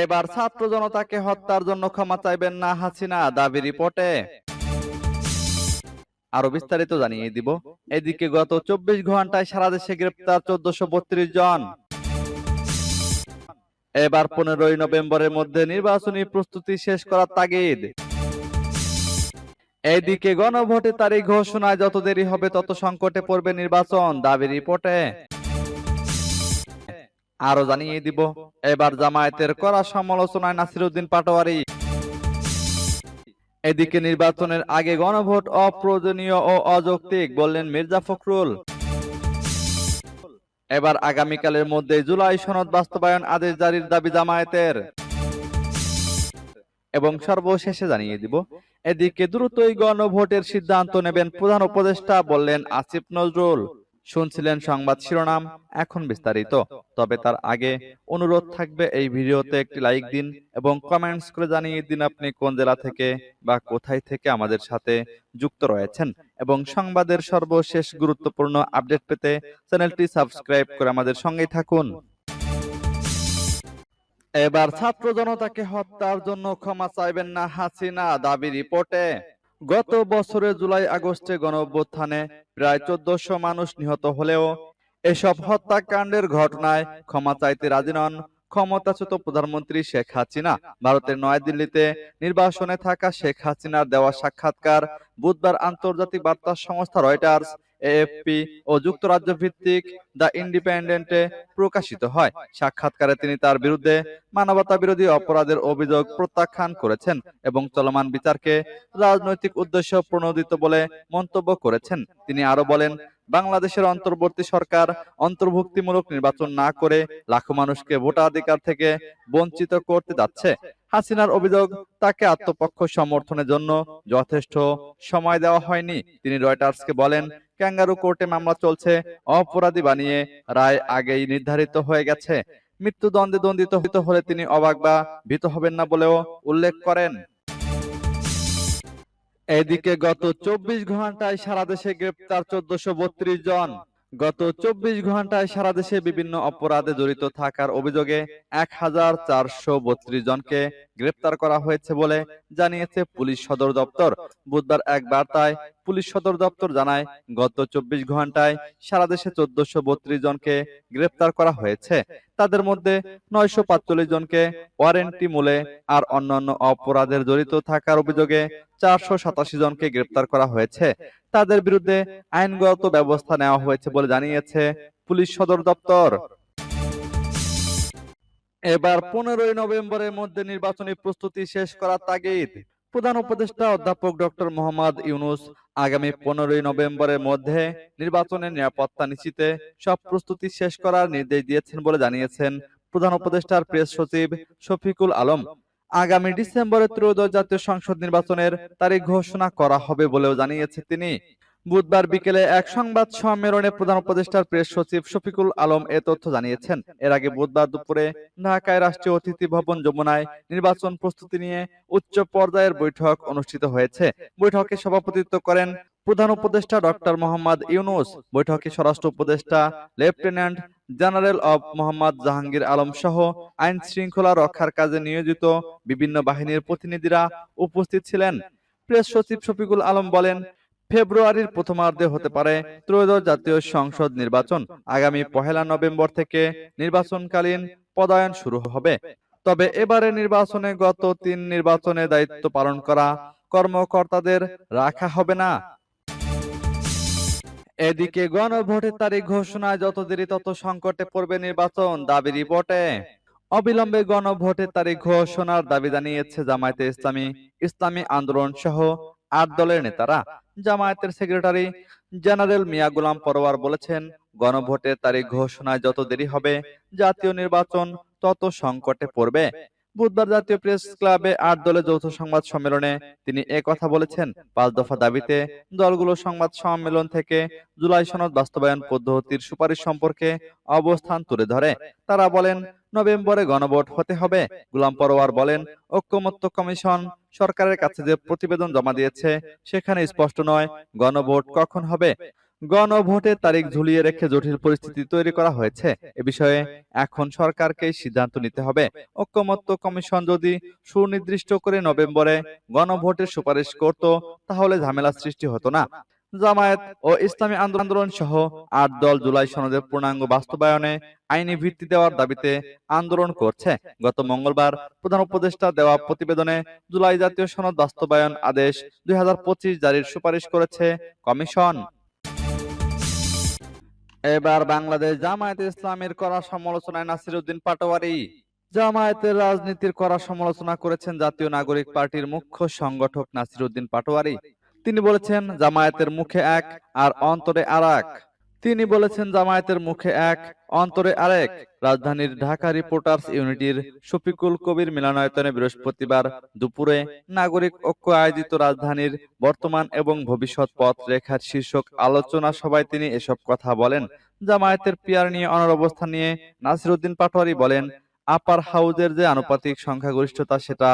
এবার ছাত্র জনতাকে হত্যার জন্য ক্ষমা চাইবেন না হাসিনা, দাবি রিপোর্টে। আরও বিস্তারিত জানিয়ে দিব। এদিকে গত চব্বিশ ঘন্টায় সারা দেশে গ্রেপ্তার চোদ্দশো বত্রিশ জন। এবার পনেরোই নভেম্বরের মধ্যে নির্বাচনী প্রস্তুতি শেষ করার তাগিদ। এইদিকে গণভোটের তারিখ ঘোষণায় যত দেরি হবে তত সংকটে পড়বে নির্বাচন, দাবি রিপোর্টে। আরও জানিয়ে দিব, এবার জামায়াতের করা সমালোচনায় নাসিরউদ্দিন পাটোয়ারি। এদিকে নির্বাচনের আগে গণভোট অপ্রয়োজনীয় ও অযৌক্তিক, বললেন মির্জা ফখরুল। এবার আগামীকালের মধ্যে জুলাই সনদ বাস্তবায়ন আদেশ জারির দাবি জামায়াতের। এবং সর্বশেষে জানিয়ে দিব, এদিকে দ্রুতই গণভোটের সিদ্ধান্ত নেবেন প্রধান উপদেষ্টা, বললেন আসিফ নজরুল। শুনছিলেন সংবাদ শিরোনাম, এখন বিস্তারিত। তবে তার আগে অনুরোধ থাকবে এই ভিডিওতে একটি লাইক দিন এবং কমেন্টস করে জানিয়ে দিন আপনি কোন জেলা থেকে বা কোথায় থেকে আমাদের সাথে যুক্ত রয়েছেন। এবং সংবাদের সর্বশেষ গুরুত্বপূর্ণ আপডেট পেতে চ্যানেলটি সাবস্ক্রাইব করে আমাদের সঙ্গেই থাকুন। এবার ছাত্র জনতাকে হত্যার জন্য ক্ষমা চাইবেন না হাসিনা দাবি রিপোর্টে। গত বছরে জুলাই, আগস্টে গণঅভ্যুত্থানে প্রায় চোদ্দশো মানুষ নিহত হলেও এসব হত্যাকাণ্ডের ঘটনায় ক্ষমা চাইতে রাজি নন ক্ষমতাচ্যুত প্রধানমন্ত্রী শেখ হাসিনা। ভারতের নয়াদিল্লিতে নির্বাসনে থাকা শেখ হাসিনার দেওয়া সাক্ষাৎকার বুধবার আন্তর্জাতিক বার্তা সংস্থা রয়টার্স এএফপি ও যুক্তরাজ্য ভিত্তিক দ্য ইন্ডিপেন্ডেন্টে প্রকাশিত হয়। সাক্ষাৎকারে তিনি তার বিরুদ্ধে মানবতা বিরোধী অপরাধের অভিযোগ প্রত্যাখ্যান করেছেন এবং চলমান বিচারকে রাজনৈতিক উদ্দেশ্য প্রণোদিত বলে মন্তব্য করেছেন। তিনি আরও বলেন, বাংলাদেশের অন্তর্বর্তী সরকার অন্তর্ভুক্তিমূলক নির্বাচন না করে লাখো মানুষকে ভোটাধিকার থেকে বঞ্চিত করতে যাচ্ছে। হাসিনার অভিযোগ, তাকে আত্মপক্ষ সমর্থনের জন্য যথেষ্ট সময় দেওয়া হয়নি। তিনি রয়টার্সকে বলেন ক্যাঙ্গারু কোর্টে মামলা চলছে, অপরাধী বানিয়ে রায় আগেই নির্ধারিত হয়ে গেছে। মৃত্যুদণ্ডে দণ্ডিত হলে তিনি অবাক বা ভীত হবেন না বলেও উল্লেখ করেন। এদিকে গত চব্বিশ ঘন্টায় সারা দেশে গ্রেপ্তার চোদ্দশো জন। গত চব্বিশ ঘন্টায় সারা দেশে বিভিন্ন অপরাধে জড়িত থাকার অভিযোগে এক হাজার চারশো বত্রিশ জনকে গ্রেপ্তার করা হয়েছে বলে জানিয়েছে পুলিশ সদর দপ্তর। বুধবার এক বার্তায় পুলিশ সদর দপ্তর জানায়, গত চব্বিশ ঘন্টায় সারা দেশে চোদ্দশো বত্রিশ জনকে গ্রেপ্তার করা হয়েছে। তাদের মধ্যে নয়শো পাঁচচল্লিশ জনকে ওয়ারেন্টি মূলে আর অন্যান্য অপরাধের জড়িত থাকার অভিযোগে চারশো সাতাশি জনকে গ্রেপ্তার করা হয়েছে। তাদের বিরুদ্ধে আইনগত ব্যবস্থা নেওয়া হয়েছে বলে জানিয়েছে পুলিশ সদর দপ্তর। এবার পনেরোই নভেম্বরের মধ্যে নির্বাচনী প্রস্তুতি শেষ করার তাগিদ। প্রধান উপদেষ্টা অধ্যাপক ডক্টর মোহাম্মদ ইউনুস আগামী পনেরোই নভেম্বরের মধ্যে নির্বাচনের নিরাপত্তা নিশ্চিতে সব প্রস্তুতি শেষ করার নির্দেশ দিয়েছেন বলে জানিয়েছেন প্রধান উপদেষ্টার প্রেস সচিব শফিকুল আলম। আগামী ডিসেম্বরে ত্রয়োদশ জাতীয় সংসদ নির্বাচনের তারিখ ঘোষণা করা হবে বলেও জানিয়েছে তিনি। বুধবার বিকেলে এক সংবাদ সম্মেলনে প্রধান উপদেষ্টার প্রেস সচিব শফিকুল আলম এ তথ্য জানিয়েছেন। এর আগে বুধবার দুপুরে ঢাকায় রাষ্ট্রীয় অতিথি ভবন যমুনায় নির্বাচন প্রস্তুতি নিয়ে উচ্চ পর্যায়ের বৈঠক অনুষ্ঠিত হয়েছে। বৈঠকে সভাপতিত্ব করেন প্রধান উপদেষ্টা ডক্টর মোহাম্মদ ইউনুস বৈঠকে স্বরাষ্ট্র উপদেষ্টা লেফটেন্যান্ট জেনারেল অব মোহাম্মদ জাহাঙ্গীর আলম সহ আইন শৃঙ্খলা রক্ষার কাজে নিয়োজিত বিভিন্ন বাহিনীর প্রতিনিধিরা উপস্থিত ছিলেন। প্রেস সচিব শফিকুল আলম বলেন ফেব্রুয়ারির প্রথমার্ধে হতে পারে ত্রয়োদশ জাতীয় সংসদ নির্বাচন। আগামী পহেলা নভেম্বর থেকে নির্বাচনকালীন পদায়ন শুরু হবে। তবে এবারে নির্বাচনে গত তিন নির্বাচনে দায়িত্ব পালন করা কর্মকর্তাদের রাখা হবে না। এদিকে গণভোটের তারিখ ঘোষণায় যত দেরি তত সংকটে পড়বে নির্বাচন দাবি রিপোর্টে। অবিলম্বে গণভোটের তারিখ ঘোষণার দাবি জানিয়েছে জামায়াতে ইসলামী। ইসলামী আন্দোলন সহ আট দলের নেতারা জামায়াতের সেক্রেটারি জেনারেল মিয়া গুলাম পরোয়ার বলেছেন গণভোটের তারিখ ঘোষণায় যত দেরি হবে, জাতীয় নির্বাচন তত সংকটে পড়বে। বুধবার জাতীয় প্রেস ক্লাবে আট দলের যৌথ সংবাদ সম্মেলনে তিনি এ কথা বলেছেন। পাঁচ দফা দাবিতে দলগুলো সংবাদ সম্মেলন থেকে জুলাই সনদ বাস্তবায়ন পদ্ধতির সুপারিশ সম্পর্কে অবস্থান তুলে ধরে। তারা বলেন, নভেম্বরে গণভোট হতে হবে। গুলাম পরোয়ার বলেন, ঐক্যমত্য কমিশন সরকারের কাছে যে প্রতিবেদন জমা দিয়েছে সেখানে স্পষ্ট নয় গণভোট কখন হবে? গণভোটের তারিখ ঝুলিয়ে রেখে জটিল পরিস্থিতি তৈরি করা হয়েছে। এ বিষয়ে এখন সরকারকে সিদ্ধান্ত নিতে হবে। ঐক্যমত্য কমিশন যদি সুনির্দিষ্ট করে নভেম্বরে গণভোটের সুপারিশ করত তাহলে ঝামেলা সৃষ্টি হতো না। জামায়াত ও ইসলামী আন্দোলন সহ আট দল জুলাই সনদের পূর্ণাঙ্গ বাস্তবায়নে আইনি ভিত্তি দেওয়ার দাবিতে আন্দোলন করছে। গত মঙ্গলবার প্রধান উপদেষ্টা দেওয়া প্রতিবেদনে জুলাই জাতীয় সনদ বাস্তবায়ন আদেশ দুই হাজার পঁচিশ জারির সুপারিশ করেছে কমিশন। এবার বাংলাদেশ জামায়াত ইসলামের করা সমালোচনায় নাসিরউদ্দিন পাটোয়ারি। জামায়াতের রাজনীতির করা সমালোচনা করেছেন জাতীয় নাগরিক পার্টির মুখ্য সংগঠক নাসিরউদ্দিন পাটোয়ারি। তিনি বলেছেন, জামায়াতের মুখে এক, আর অন্তরে আর তিনি বলেছেন, জামায়াতের মুখে এক, অন্তরে আরেক। রাজধানীর ঢাকা রিপোর্টার্স ইউনিটির শফিকুল কবির মিলনায়তনে বৃহস্পতিবার দুপুরে নাগরিক ঐক্য আয়োজিত রাজধানীর বর্তমান এবং ভবিষ্যৎ পথ রেখার শীর্ষক আলোচনা সভায় তিনি এসব কথা বলেন। জামায়াতের পিয়ার নিয়ে অনর অবস্থান নিয়ে নাসিরউদ্দিন পাটোয়ারি বলেন, আপার হাউজের যে আনুপাতিক সংখ্যাগরিষ্ঠতা, সেটা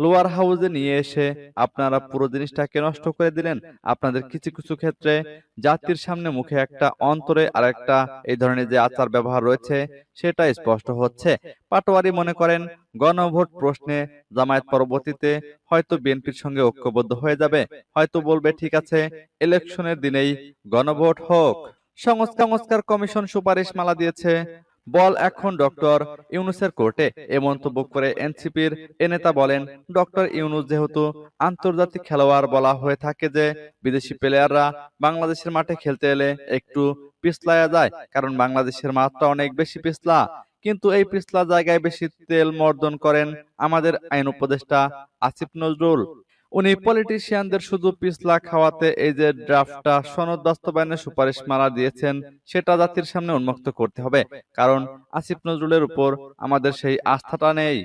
লোয়ার হাউজে নিয়ে এসে আপনারা পুরো জিনিসটাকে নষ্ট করে দিলেন। আপনাদের কিছু কিছু ক্ষেত্রে জাতির সামনে মুখে একটা, অন্তরে আর একটা এই ধরনের যে আচার ব্যবহার রয়েছে, সেটা স্পষ্ট হচ্ছে। পাটোয়ারি মনে করেন, গণভোট প্রশ্নে জামায়াত পরবর্তীতে হয়তো বিএনপির সঙ্গে ঐক্যবদ্ধ হয়ে যাবে। হয়তো বলবে, ঠিক আছে, ইলেকশনের দিনেই গণভোট হোক। সংস্কার কমিশন সুপারিশ মালা দিয়েছে। বল এখন ডক্টর ইউনুসের কোর্টে। এ মন্তব্য করে এনসিপির এ নেতা বলেন, ডক্টর ইউনুস যেহেতু আন্তর্জাতিক খেলোয়াড় বলা হয়ে থাকে যে বিদেশি প্লেয়াররা বাংলাদেশের মাঠে খেলতে এলে একটু পিছলায়া যায়, কারণ বাংলাদেশের মাঠটা অনেক বেশি পিছলা। কিন্তু এই পিছলা জায়গায় বেশি তেল মর্দন করেন আমাদের আইন উপদেষ্টা আসিফ নজরুল। উনি পলিটিশিয়ানদের শুধু পিছলা খাওয়াতে এই যে ড্রাফটটা সনদ বাস্তবায়নের সুপারিশ মালা দিয়েছেন সেটা জাতির সামনে উন্মুক্ত করতে হবে। কারণ আসিফ নজরুলের উপর আমাদের সেই আস্থাটা নেই।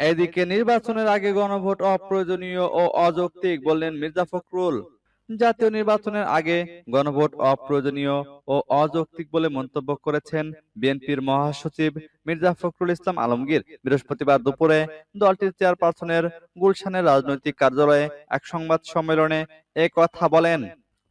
এদিকে নির্বাচনের আগে গণভোট অপ্রয়োজনীয় ও অযৌক্তিক বললেন মির্জা ফখরুল। জাতীয় নির্বাচনের আগে গণভোট অপ্রয়োজনীয় ও অযৌক্তিক বলে মন্তব্য করেছেন বিএনপির মহাসচিব মির্জা ফখরুল ইসলাম আলমগীর। বৃহস্পতিবার দুপুরে দলটির চেয়ারপারসনের গুলশানের রাজনৈতিক কার্যালয়ে এক সংবাদ সম্মেলনে এ কথা বলেন।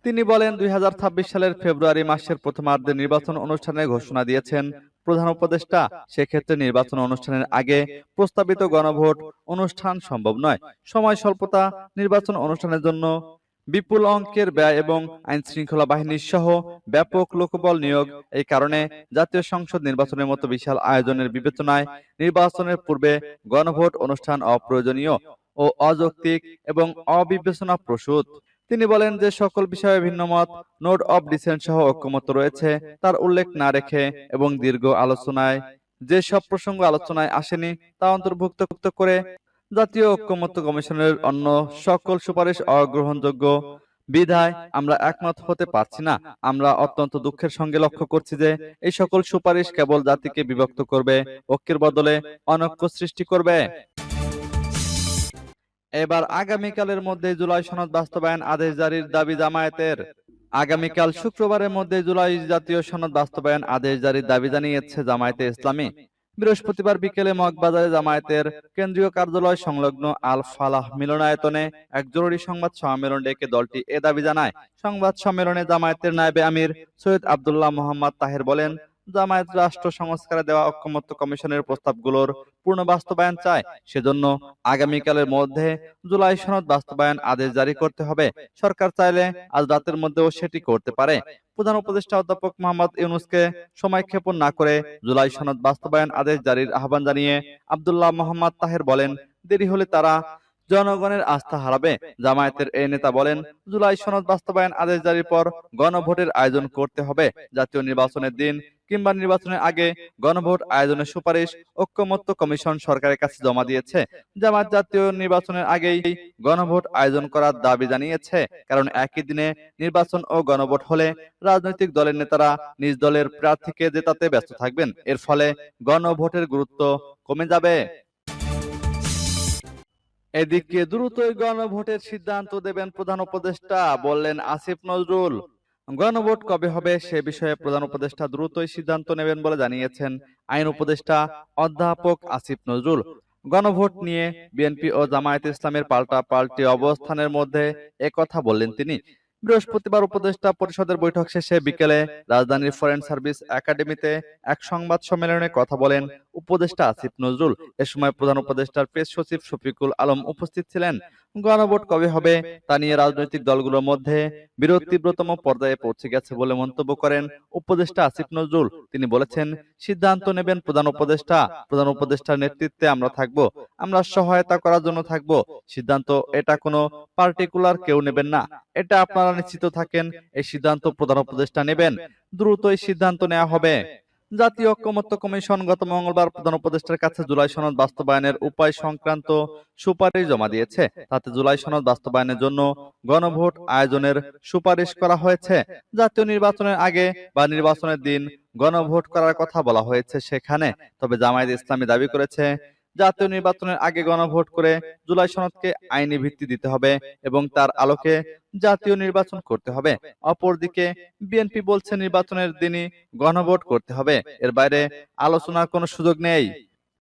তিনি বলেন, দুই হাজার ছাব্বিশ সালের ফেব্রুয়ারি মাসের প্রথমার্ধে নির্বাচন অনুষ্ঠানের ঘোষণা দিয়েছেন প্রধান উপদেষ্টা। সেক্ষেত্রে নির্বাচন অনুষ্ঠানের আগে প্রস্তাবিত গণভোট অনুষ্ঠান সম্ভব নয়। সময় স্বল্পতা নির্বাচন অনুষ্ঠানের জন্য বিপুল অঙ্কের ব্যয় এবং আইন শৃঙ্খলা বাহিনীর সহ ব্যাপক লোকবল নিয়োগ এই কারণে জাতীয় সংসদ নির্বাচনের মতো বিশাল আয়োজনের বিবেচনায় নির্বাচনের পূর্বে গণভোট অনুষ্ঠান অপ্রয়োজনীয় ও অযৌক্তিক এবং অবিবেচনা প্রসূত। তিনি বলেন যে সকল বিষয়ে ভিন্ন মত, নোট অব ডিসেন্ট সহ ঐক্যমত রয়েছে, তার উল্লেখ না রেখে এবং দীর্ঘ আলোচনায়, যে সব প্রসঙ্গ আলোচনায় আসেনি তা অন্তর্ভুক্ত করে জাতীয় ঐক্যমত্য কমিশনের অন্য সকল সুপারিশ অগ্রহণযোগ্য বিধায় আমরা একমত হতে পারছি না। আমরা অত্যন্ত দুঃখের সঙ্গে লক্ষ্য করছি যে এই সকল সুপারিশ কেবল জাতিকে বিভক্ত করবে, ঐক্যের বদলে অনৈক্য সৃষ্টি করবে। এবার আগামীকালের মধ্যে জুলাই সনদ বাস্তবায়ন আদেশ জারির দাবি জামায়াতের। আগামীকাল শুক্রবারের মধ্যে জুলাই জাতীয় সনদ বাস্তবায়ন আদেশ জারির দাবি জানিয়েছে জামায়াতে ইসলামী। বৃহস্পতিবার বিকেলে মগবাজারে জামায়াতের কেন্দ্রীয় কার্যালয় সংলগ্ন আল ফালাহ মিলনায়তনে এক জরুরি সংবাদ সম্মেলন ডেকে দলটি এ দাবি জানায়। সংবাদ সম্মেলনে জামায়াতের নায়েবে আমির সৈয়দ আবদুল্লাহ মোহাম্মদ তাহের বলেন জামায়াত রাষ্ট্র সংস্কারে দেওয়া ঐক্যমত্য কমিশনের প্রস্তাবগুলোর পূর্ণ বাস্তবায়ন চায়। সেজন্য আগামীকালের মধ্যে জুলাই সনদ বাস্তবায়ন আদেশ জারি করতে হবে। সরকার চাইলে আজ রাতের মধ্যেও সেটি করতে পারে। প্রধান উপদেষ্টা অধ্যাপক মোহাম্মদ ইউনুসকে সময় ক্ষেপণ না করে জুলাই সনদ বাস্তবায়ন আদেশ জারির আহ্বান জানিয়ে আব্দুল্লাহ মোহাম্মদ তাহের বলেন, দেরি হলে তারা জনগণের আস্থা হারাবে। জামায়াতের এই নেতা বলেন, জুলাই সনদ বাস্তবায়ন আদেশ জারির পর গণভোটের আয়োজন করতে হবে। জাতীয় নির্বাচনের দিন কিংবা নির্বাচনের আগে গণভোট আয়োজনের সুপারিশ ঐক্যমত্য কমিশন সরকারের কাছে জমা দিয়েছে, জামাত জাতীয় নির্বাচনের আগেই গণভোট আয়োজন করার দাবি জানিয়েছে। কারণ একই দিনে নির্বাচন ও গণভোট হলে রাজনৈতিক দলের নেতারা নিজ দলের প্রার্থীকে জেতাতে ব্যস্ত থাকবেন। এর ফলে গণভোটের গুরুত্ব কমে যাবে। এদিকে দ্রুতই গণভোটের সিদ্ধান্ত দেবেন প্রধান উপদেষ্টা, বললেন আসিফ নজরুল। গণভোট কবে হবে সে বিষয়ে প্রধান উপদেষ্টা দ্রুতই সিদ্ধান্ত নেবেন বলে জানিয়েছেন আইন উপদেষ্টা অধ্যাপক আসিফ নজরুল। গণভোট নিয়ে বিএনপি ও জামায়াত ইসলামের পাল্টা পাল্টি অবস্থানের মধ্যে একথা বললেন তিনি। বৃহস্পতিবার উপদেষ্টা পরিষদের বৈঠক শেষে বিকেলে রাজধানীর ফরেন সার্ভিস একাডেমিতে এক সংবাদ সম্মেলনে কথা বলেন উপদেষ্টা আসিফ নজরুল। এ সময় প্রধান উপদেষ্টার প্রেস সচিব শফিকুল আলম উপস্থিত ছিলেন। গণভোট কবে হবে তা নিয়ে রাজনৈতিক দলগুলোর মধ্যে বিরোধ তীব্রতম পর্যায়ে পৌঁছে গেছে বলে মন্তব্য করেন উপদেষ্টা আসিফ নজরুল। তিনি বলেছেন, সিদ্ধান্ত নেবেন প্রধান উপদেষ্টা। প্রধান উপদেষ্টার নেতৃত্বে আমরা থাকব। আমরা সহায়তা করার জন্য থাকব। সিদ্ধান্ত, এটা কোনো পার্টিকুলার কেউ নেবেন না। এটা আপনারা নিশ্চিত থাকেন, এই সিদ্ধান্ত প্রধান উপদেষ্টা নেবেন। দ্রুতই সিদ্ধান্ত নেওয়া হবে। জাতীয় ঐক্যমত্য কমিশন গত মঙ্গলবার প্রধান উপদেষ্টার কাছে জুলাই সনদ বাস্তবায়নের উপায় সংক্রান্ত সুপারিশ জমা দিয়েছে। তাতে জুলাই সনদ বাস্তবায়নের জন্য গণভোট আয়োজনের সুপারিশ করা হয়েছে। জাতীয় নির্বাচনের আগে বা নির্বাচনের দিন গণভোট করার কথা বলা হয়েছে সেখানে। তবে জামায়াত ইসলামী দাবি করেছে জাতীয় নির্বাচনের আগে গণভোট করে জুলাই সনদকে আইনি ভিত্তি দিতে হবে এবং তার আলোকে জাতীয় নির্বাচন করতে হবে। অপরদিকে বিএনপি বলছে নির্বাচনের দিনই গণভোট করতে হবে। এর বাইরে আলোচনার কোনো সুযোগ নেই।